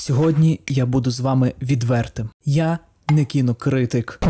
Сьогодні я буду з вами відвертим. Я не кінокритик.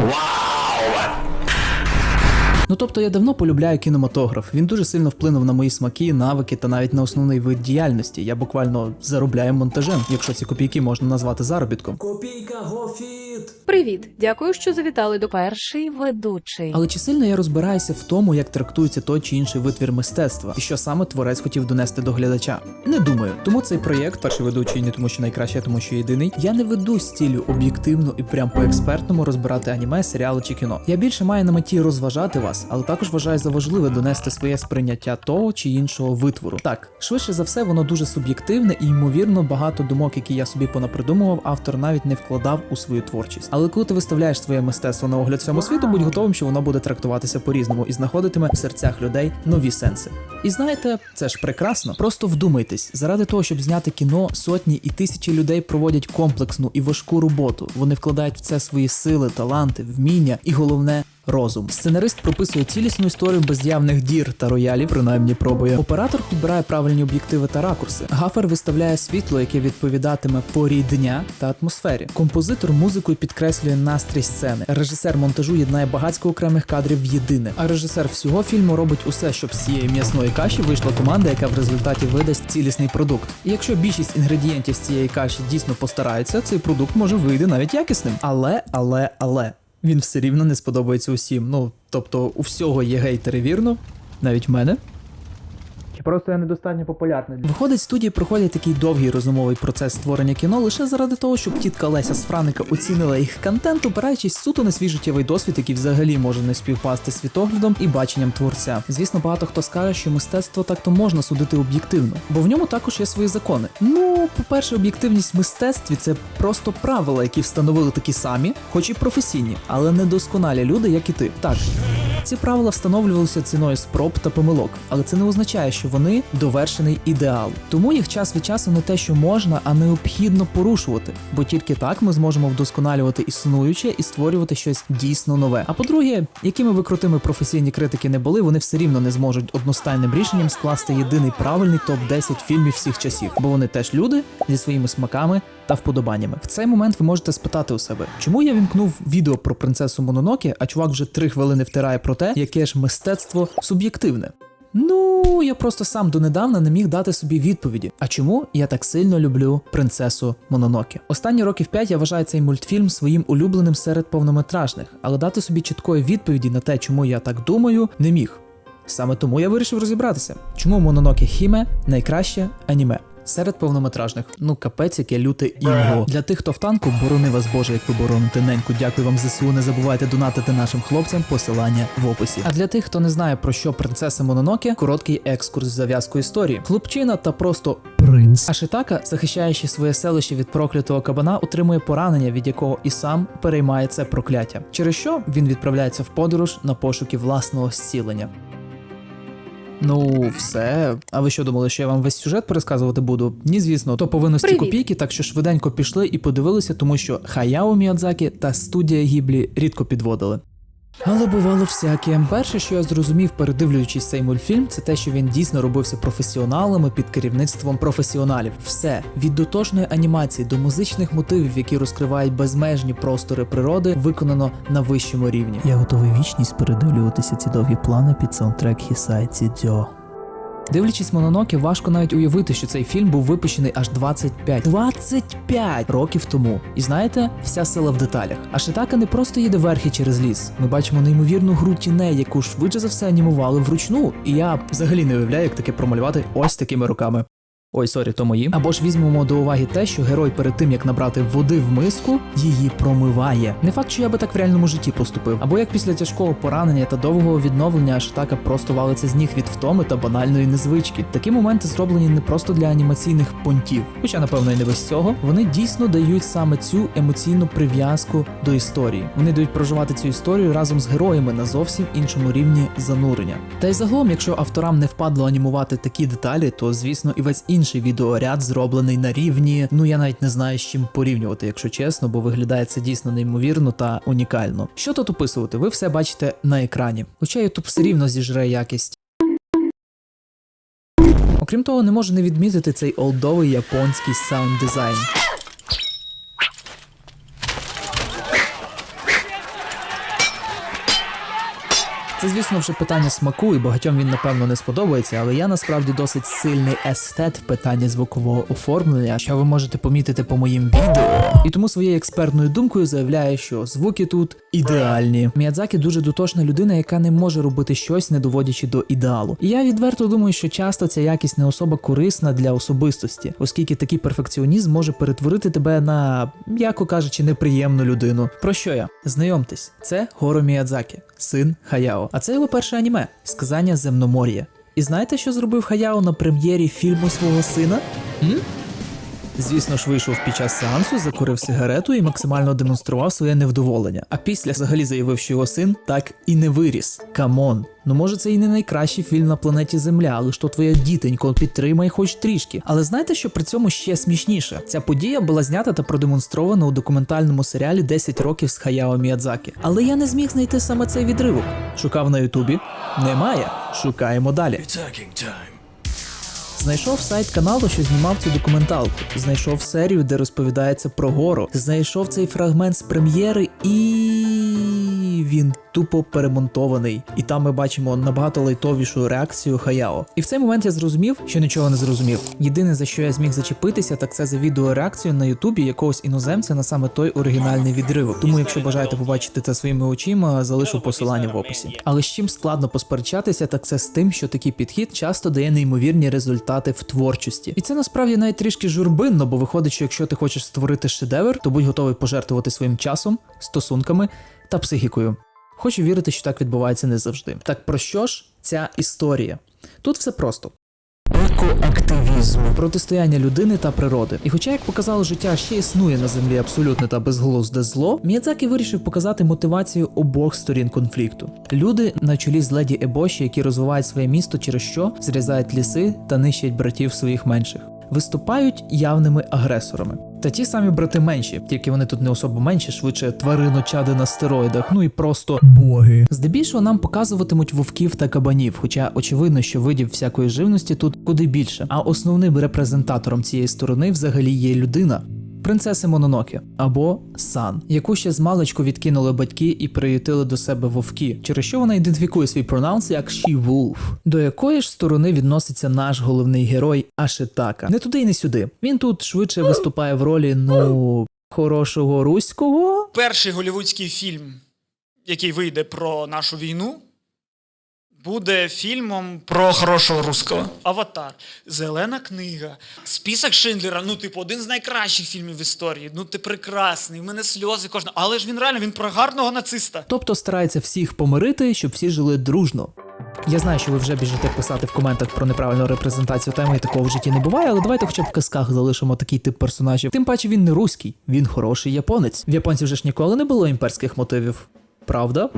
Ну тобто я давно полюбляю кінематограф. Він дуже сильно вплинув на мої смаки, навики та навіть на основний вид діяльності. Я буквально заробляю монтажем, якщо ці копійки можна назвати заробітком. Копійка гофіт! Привіт, дякую, що завітали до Перший ведучий. Але чи сильно я розбираюся в тому, як трактується той чи інший витвір мистецтва, і що саме творець хотів донести до глядача? Не думаю. Тому цей проєкт, перший ведучий, не тому, що найкраще, а тому, що єдиний. Я не веду з ціллю об'єктивно і прям по експертному розбирати аніме, серіали чи кіно. Я більше маю на меті розважати вас, але також вважаю за важливе донести своє сприйняття того чи іншого витвору. Так, швидше за все, воно дуже суб'єктивне і ймовірно багато думок, які я собі понапридумував, автор навіть не вкладав у свою творчість. Але коли ти виставляєш своє мистецтво на огляд всьому світу, будь готовим, що воно буде трактуватися по-різному і знаходитиме в серцях людей нові сенси. І знаєте, це ж прекрасно. Просто вдумайтесь, заради того, щоб зняти кіно, сотні і тисячі людей проводять комплексну і важку роботу. Вони вкладають в це свої сили, таланти, вміння і головне. Розум. Сценарист прописує цілісну історію без явних дір та роялів, принаймні пробує. Оператор підбирає правильні об'єктиви та ракурси. Гафер виставляє світло, яке відповідатиме порі дня та атмосфері. Композитор музикою підкреслює настрій сцени. Режисер монтажу єднає багатько окремих кадрів в єдине. А режисер всього фільму робить усе, щоб з цієї м'ясної каші вийшла команда, яка в результаті видасть цілісний продукт. І якщо більшість інгредієнтів з цієї каші дійсно постараються, цей продукт може вийти навіть якісним. Але, але, але він все рівно не сподобається усім. Ну, тобто, у всього є гейтери, вірно, навіть в мене. Чи просто я недостатньо популярний? Виходить, студії проходять такий довгий розумовий процес створення кіно лише заради того, щоб тітка Леся з Франика оцінила їх контент, опираючись суто на свій життєвий досвід, який взагалі може не співпасти світоглядом і баченням творця. Звісно, багато хто скаже, що мистецтво так-то можна судити об'єктивно, бо в ньому також є свої закони. Ну, по-перше, об'єктивність в мистецтві це просто правила, які встановили такі самі, хоч і професійні, але недосконалі люди, як і ти. Так. Ці правила встановлювалися ціною спроб та помилок, але це не означає, що вони довершений ідеал. Тому їх час від часу не те, що можна, а необхідно порушувати, бо тільки так ми зможемо вдосконалювати існуюче і створювати щось дійсно нове. А по-друге, якими би крутими професійні критики не були, вони все рівно не зможуть одностайним рішенням скласти єдиний правильний топ 10 фільмів всіх часів, бо вони теж люди зі своїми смаками та вподобаннями. В цей момент ви можете спитати у себе, чому я вімкнув відео про принцесу Мононокі, а чувак вже три хвилини втирає про те, яке ж мистецтво суб'єктивне. Ну, я просто сам донедавна не міг дати собі відповіді. А чому я так сильно люблю принцесу Мононокі? Останні років 5 я вважаю цей мультфільм своїм улюбленим серед повнометражних, але дати собі чіткої відповіді на те, чому я так думаю, не міг. Саме тому я вирішив розібратися, чому Мононокі Хіме найкраще аніме. Серед повнометражних, ну капець, яке люте імго. Для тих, хто в танку, борони вас Боже, як ви бороните неньку. Дякую вам ЗСУ. Не забувайте донатити нашим хлопцям. Посилання в описі. А для тих, хто не знає про що принцеса Мононокі, короткий екскурс в зав'язку історії. Хлопчина та просто принц. А Шитака, захищаючи своє селище від проклятого кабана, отримує поранення, від якого і сам переймає це прокляття. Через що він відправляється в подорож на пошуки власного зцілення. Ну, все. А ви що думали, що я вам весь сюжет пересказувати буду? Ні, звісно, то повинності копійки, так що швиденько пішли і подивилися, тому що Хаяо Міядзакі та студія Гіблі рідко підводили. Але бувало всяке. Перше, що я зрозумів, передивлюючись цей мультфільм, це те, що він дійсно робився професіоналами під керівництвом професіоналів. Все від дотошної анімації до музичних мотивів, які розкривають безмежні простори природи, виконано на вищому рівні. Я готовий вічність передивлюватися ці довгі плани під саундтрек Хісай Цідзьо. Дивлячись Мононокі, важко навіть уявити, що цей фільм був випущений аж 25 25 років тому. І знаєте, вся сила в деталях. А Шитака не просто їде верхи через ліс. Ми бачимо неймовірну гру тіней, яку швидше за все анімували вручну. І я взагалі не уявляю, як таке промалювати ось такими руками. Ой, сорі, то мої. Або ж візьмемо до уваги те, що герой перед тим як набрати води в миску, її промиває. Не факт, що я би так в реальному житті поступив. Або як після тяжкого поранення та довгого відновлення Ашитака просто валиться з ніг від втоми та банальної незвички. Такі моменти зроблені не просто для анімаційних понтів, хоча напевно і не без цього. Вони дійсно дають саме цю емоційну прив'язку до історії. Вони дають проживати цю історію разом з героями на зовсім іншому рівні занурення. Та й загалом, якщо авторам не впадло анімувати такі деталі, то звісно і весь інший відеоряд зроблений на рівні. Ну я навіть не знаю з чим порівнювати, якщо чесно, бо виглядає це дійсно неймовірно та унікально. Що тут описувати? Ви все бачите на екрані. Хоча YouTube все рівно зіжре якість. Окрім того, не можу не відмітити цей олдовий японський саунд дизайн. Це, звісно, вже питання смаку, і багатьом він напевно не сподобається, але я насправді досить сильний естет в питанні звукового оформлення, що ви можете помітити по моїм відео. І тому своєю експертною думкою заявляю, що звуки тут ідеальні. Міядзакі дуже дотошна людина, яка не може робити щось, не доводячи до ідеалу. І я відверто думаю, що часто ця якість не особа корисна для особистості, оскільки такий перфекціонізм може перетворити тебе на, м'яко кажучи, неприємну людину. Про що я? Знайомтесь, це Горо Міядзакі, син Хаяо. А це його перше аніме сказання Земномор'я. І знаєте, що зробив Хаяо на прем'єрі фільму свого сина? М? Звісно ж, вийшов під час сеансу, закурив сигарету і максимально демонстрував своє невдоволення. А після взагалі заявив, що його син так і не виріс. Камон. Ну може це і не найкращий фільм на планеті Земля, але ж то твоя дітенько підтримай хоч трішки. Але знаєте, що при цьому ще смішніше? Ця подія була знята та продемонстрована у документальному серіалі «10 років з Хаяо Міядзакі. Але я не зміг знайти саме цей відривок. Шукав на Ютубі. Немає. Шукаємо далі. Знайшов сайт каналу, що знімав цю документалку. Знайшов серію, де розповідається про гору. Знайшов цей фрагмент з прем'єри, і він тупо перемонтований. І там ми бачимо набагато лайтовішу реакцію Хаяо. І в цей момент я зрозумів, що нічого не зрозумів. Єдине за що я зміг зачепитися, так це за відеореакцію на Ютубі якогось іноземця на саме той оригінальний відривок. Тому, якщо бажаєте побачити це своїми очима, залишу посилання в описі. Але з чим складно посперечатися, так це з тим, що такий підхід часто дає неймовірні результати в творчості. І це насправді навіть трішки журбинно, бо виходить, що якщо ти хочеш створити шедевр, то будь готовий пожертвувати своїм часом, стосунками та психікою. Хочу вірити, що так відбувається не завжди. Так про що ж ця історія? Тут все просто. Екоактивізм, протистояння людини та природи. І хоча, як показало життя, ще існує на землі абсолютне та безглузде зло, Міядзакі вирішив показати мотивацію обох сторін конфлікту. Люди на чолі з леді Ебоші, які розвивають своє місто, через що зрізають ліси та нищать братів своїх менших. Виступають явними агресорами. Та ті самі брати менші, тільки вони тут не особо менші, швидше твариночади на стероїдах, ну і просто боги. Здебільшого нам показуватимуть вовків та кабанів, хоча очевидно, що видів всякої живності тут куди більше. А основним репрезентатором цієї сторони взагалі є людина. Принцеси Мононоке або Сан, яку ще з маличку відкинули батьки і приютили до себе вовки, через що вона ідентифікує свій пронаунс як She Wolf. До якої ж сторони відноситься наш головний герой Ашитака? Не туди і не сюди. Він тут швидше виступає в ролі ну хорошого руського. перший голівудський фільм, який вийде про нашу війну, буде фільмом про хорошого русского. Аватар, Зелена книга, список Шиндлера. Ну, типу, один з найкращих фільмів в історії. Ну, ти прекрасний, в мене сльози кожного. Але ж він реально він про гарного нациста. тобто старається всіх помирити, щоб всі жили дружно. Я знаю, що ви вже біжите писати в коментах про неправильну репрезентацію теми, і такого в житті не буває, але давайте хоча б в казках залишимо такий тип персонажів. Тим паче він не руський, він хороший японець. В японців же ж ніколи не було імперських мотивів. Правда?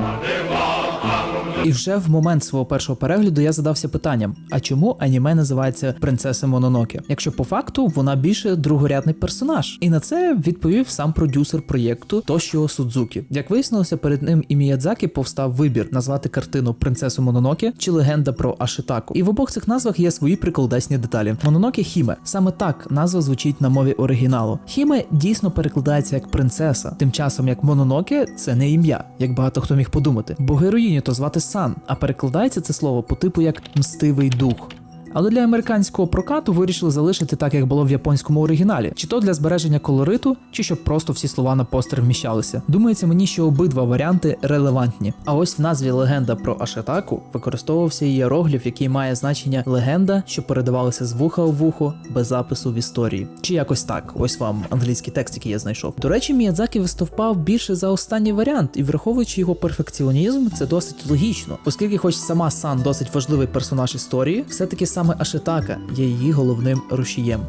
І вже в момент свого першого перегляду я задався питанням: а чому аніме називається Принцеса Мононоке? Якщо по факту вона більше другорядний персонаж? І на це відповів сам продюсер проєкту Тошіо Судзукі. Як вияснилося, перед ним і Міядзакі повстав вибір назвати картину Принцесу Мононоке чи Легенда про Ашитаку. І в обох цих назвах є свої приколдесні деталі. Мононоке Хіме. Саме так назва звучить на мові оригіналу. Хіме дійсно перекладається як принцеса, тим часом як Мононоке це не ім'я, як багато хто міг подумати. Бо героїню то звати Сан, а перекладається це слово по типу як мстивий дух. Але для американського прокату вирішили залишити так, як було в японському оригіналі, чи то для збереження колориту, чи щоб просто всі слова на постер вміщалися. Думається мені, що обидва варіанти релевантні. А ось в назві легенда про Ашетаку використовувався ієрогліф, який має значення легенда, що передавалася з вуха у вухо без запису в історії. Чи якось так. Ось вам англійський текст, який я знайшов. До речі, Міядзакі виступав більше за останній варіант, і враховуючи його перфекціонізм, це досить логічно, оскільки, хоч сама Сан досить важливий персонаж історії, все-таки саме Ашитака є її головним рушієм.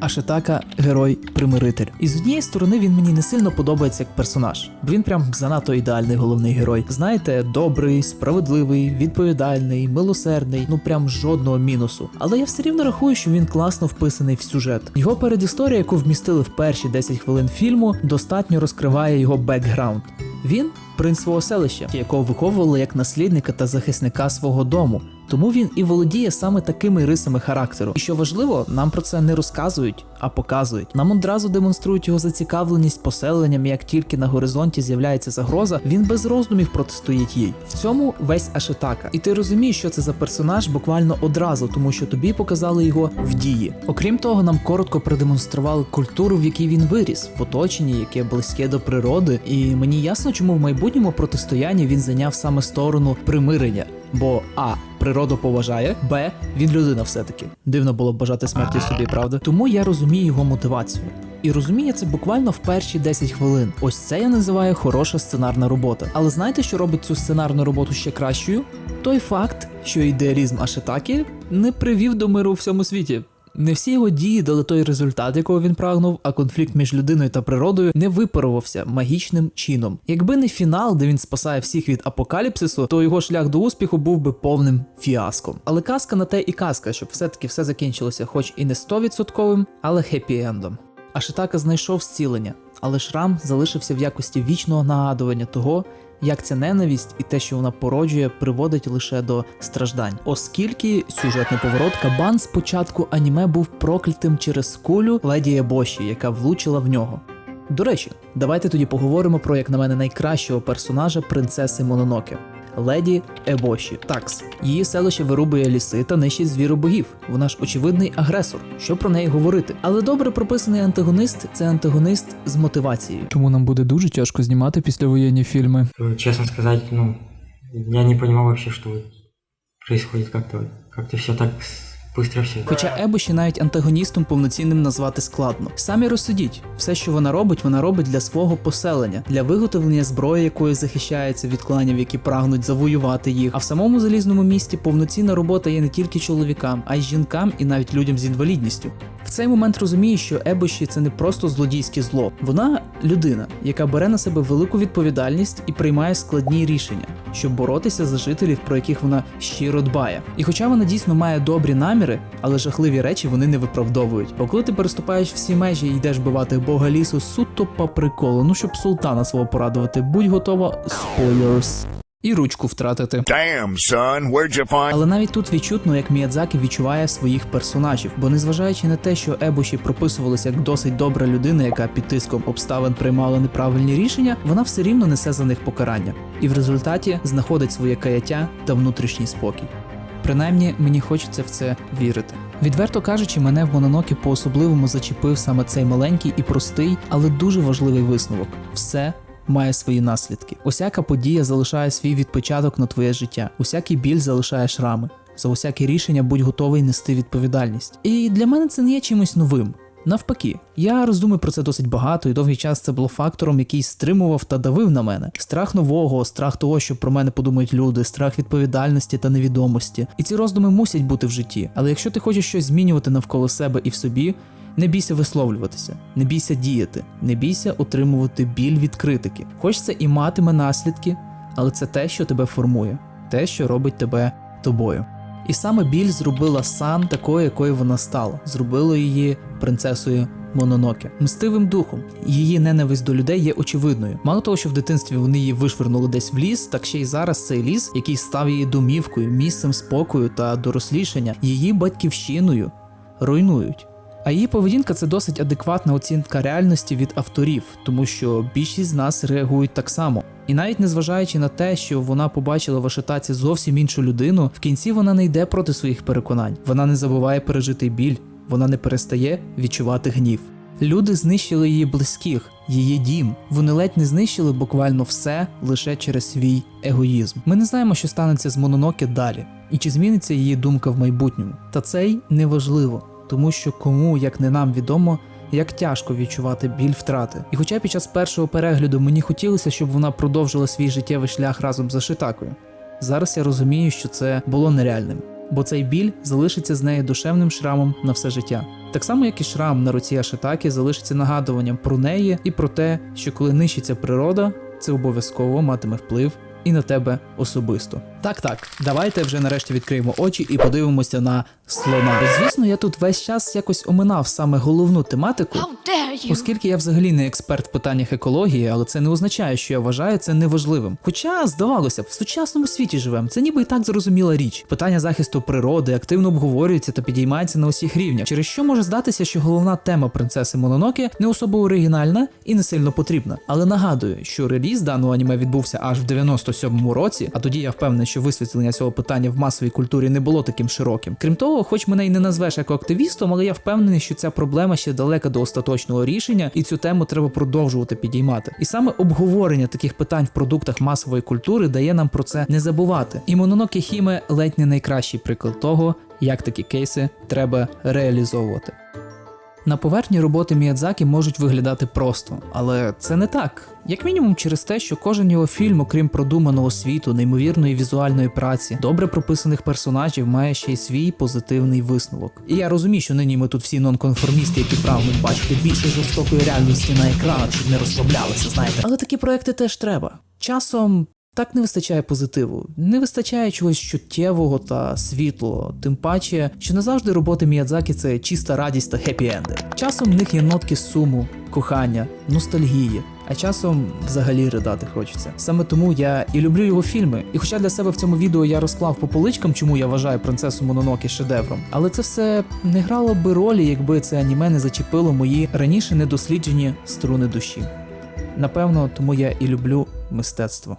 Ашитака герой-примиритель. І з однієї сторони він мені не сильно подобається як персонаж, бо він прям занадто ідеальний головний герой. Знаєте, добрий, справедливий, відповідальний, милосердний, ну прям жодного мінусу. Але я все рівно рахую, що він класно вписаний в сюжет. Його передісторія, яку вмістили в перші 10 хвилин фільму, достатньо розкриває його бекграунд. Він принц свого селища, якого виховували як наслідника та захисника свого дому. Тому він і володіє саме такими рисами характеру. І що важливо, нам про це не розказують, а показують. Нам одразу демонструють його зацікавленість поселенням. Як тільки на горизонті з'являється загроза, він без роздумів протистоїть їй. В цьому весь Ашитака. І ти розумієш, що це за персонаж буквально одразу, тому що тобі показали його в дії. Окрім того, нам коротко продемонстрували культуру, в якій він виріс, в оточенні, яке близьке до природи. І мені ясно, чому в майбутньому протистоянні він зайняв саме сторону примирення. Бо а природу поважає, б він людина все-таки. Дивно було б бажати смерті собі, правда? Тому я розумію його мотивацію. І розуміє це буквально в перші 10 хвилин. Ось це я називаю хороша сценарна робота. Але знаєте, що робить цю сценарну роботу ще кращою? Той факт, що ідеалізм Ашитакі не привів до миру у всьому світі. Не всі його дії дали той результат, якого він прагнув, а конфлікт між людиною та природою не випарувався магічним чином. Якби не фінал, де він спасає всіх від апокаліпсису, то його шлях до успіху був би повним фіаском. Але казка на те і казка, щоб все-таки все закінчилося, хоч і не 100%, але хеппі-ендом. А Шитака знайшов зцілення, але шрам залишився в якості вічного нагадування того, як ця ненависть і те, що вона породжує, приводить лише до страждань. Оскільки сюжетний поворот Кабан спочатку аніме був проклятим через кулю леді Ебоші, яка влучила в нього. До речі, давайте тоді поговоримо про, як на мене, найкращого персонажа принцеси Мононоке. Леді Ебоші Такс. Її селище вирубує ліси та нищить звіробогів. Вона ж очевидний агресор. Що про неї говорити? Але добре прописаний антагонист це антагонист з мотивацією. Чому нам буде дуже тяжко знімати післявоєнні фільми. Чесно сказати, ну, я не розумів вообще, что происходит как-то. Как-то все так с- быстро все. Хоча Ебоші навіть антагоністом повноцінним назвати складно. Самі розсудіть, все, що вона робить, вона робить для свого поселення, для виготовлення зброї, якою захищається від кланів, які прагнуть завоювати їх. А в самому залізному місті повноцінна робота є не тільки чоловікам, а й жінкам і навіть людям з інвалідністю. В цей момент розумієш, що Ебоші це не просто злодійське зло. Вона людина, яка бере на себе велику відповідальність і приймає складні рішення, щоб боротися за жителів, про яких вона щиро дбає. І хоча вона дійсно має добрі наміри, але жахливі речі вони не виправдовують. Бо коли ти переступаєш всі межі і йдеш бивати бога лісу суто по приколу, ну щоб султана свого порадувати, будь готова спойлерс. І ручку втратити. Damn, son, where'd you find? Але навіть тут відчутно, як Міядзакі відчуває своїх персонажів, бо незважаючи на те, що Ебоші прописувалася як досить добра людина, яка під тиском обставин приймала неправильні рішення, вона все рівно несе за них покарання, і в результаті знаходить своє каяття та внутрішній спокій. Принаймні, мені хочеться в це вірити. Відверто кажучи, мене в Мононокі по-особливому зачепив саме цей маленький і простий, але дуже важливий висновок: все має свої наслідки. Усяка подія залишає свій відпочаток на твоє життя, усякий біль залишає шрами. За усяке рішення будь готовий нести відповідальність. І для мене це не є чимось новим. Навпаки, я роздумую про це досить багато, і довгий час це було фактором, який стримував та давив на мене. Страх нового, страх того, що про мене подумають люди, страх відповідальності та невідомості. І ці роздуми мусять бути в житті. Але якщо ти хочеш щось змінювати навколо себе і в собі, не бійся висловлюватися, не бійся діяти, не бійся отримувати біль від критики. Хоч це і матиме наслідки, але це те, що тебе формує, те, що робить тебе тобою. І саме біль зробила сан такою, якою вона стала, Зробила її принцесою Мононоке, мстивим духом. Її ненависть до людей є очевидною. Мало того, що в дитинстві вони її вишвернули десь в ліс, так ще й зараз цей ліс, який став її домівкою, місцем спокою та дорослішання, її батьківщиною руйнують. А її поведінка це досить адекватна оцінка реальності від авторів, тому що більшість з нас реагують так само. І навіть незважаючи на те, що вона побачила в Ашитаці зовсім іншу людину, в кінці вона не йде проти своїх переконань, вона не забуває пережити біль, вона не перестає відчувати гнів. Люди знищили її близьких, її дім. Вони ледь не знищили буквально все лише через свій егоїзм. Ми не знаємо, що станеться з Мононоке далі, і чи зміниться її думка в майбутньому. Та це й неважливо, тому що кому, як не нам відомо, як тяжко відчувати біль втрати. І хоча під час першого перегляду мені хотілося, щоб вона продовжила свій життєвий шлях разом з Ашитакою, зараз я розумію, що це було нереальним, бо цей біль залишиться з нею душевним шрамом на все життя. Так само, як і шрам на руці Ашитаки залишиться нагадуванням про неї і про те, що коли нищиться природа, це обов'язково матиме вплив і на тебе особисто. Так, так, давайте вже нарешті відкриємо очі і подивимося на слона. Звісно, я тут весь час якось оминав саме головну тематику. Оскільки я взагалі не експерт в питаннях екології, але це не означає, що я вважаю це неважливим. Хоча, здавалося б, в сучасному світі живемо, це ніби і так зрозуміла річ. Питання захисту природи активно обговорюється та підіймається на усіх рівнях, через що може здатися, що головна тема принцеси Мононоке не особо оригінальна і не сильно потрібна. Але нагадую, що реліз даного аніме відбувся аж в 97-му році, а тоді я впевнений, що висвітлення цього питання в масовій культурі не було таким широким. Крім того, хоч мене й не назвеш екоактивістом, але я впевнений, що ця проблема ще далека до остаточного рішення, і цю тему треба продовжувати підіймати. І саме обговорення таких питань в продуктах масової культури дає нам про це не забувати. І Мононоке Хіме ледь не найкращий приклад того, як такі кейси треба реалізовувати. На поверхні роботи Міядзакі можуть виглядати просто, але це не так. Як мінімум через те, що кожен його фільм, окрім продуманого світу, неймовірної візуальної праці, добре прописаних персонажів, має ще й свій позитивний висновок. І я розумію, що нині ми тут всі нонконформісти, які прагнуть бачити більше жорстокої реальності на екранах, щоб не розслаблялися, знаєте. Але такі проекти теж треба. Часом так не вистачає позитиву, не вистачає чогось чуттєвого та світлого, тим паче, що не завжди роботи Міядзакі це чиста радість та хеппі-енди. Часом в них є нотки суму, кохання, ностальгії. А часом взагалі ридати хочеться. Саме тому я і люблю його фільми. І хоча для себе в цьому відео я розклав по поличкам, чому я вважаю принцесу Мононокі шедевром, але це все не грало би ролі, якби це аніме не зачепило мої раніше недосліджені струни душі. Напевно, тому я і люблю мистецтво.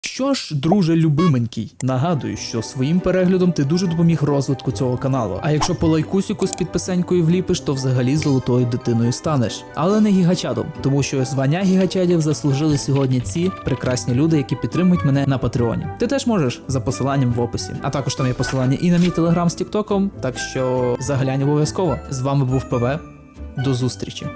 Що ж, друже любименький, нагадую, що своїм переглядом ти дуже допоміг розвитку цього каналу. А якщо по лайкусіку з підписанькою вліпиш, то взагалі золотою дитиною станеш. Але не гігачадом, тому що звання гігачадів заслужили сьогодні ці прекрасні люди, які підтримують мене на Патреоні. Ти теж можеш за посиланням в описі. А також там є посилання і на мій телеграм з Тіктоком, так що заглянь обов'язково. З вами був ПВ. До зустрічі.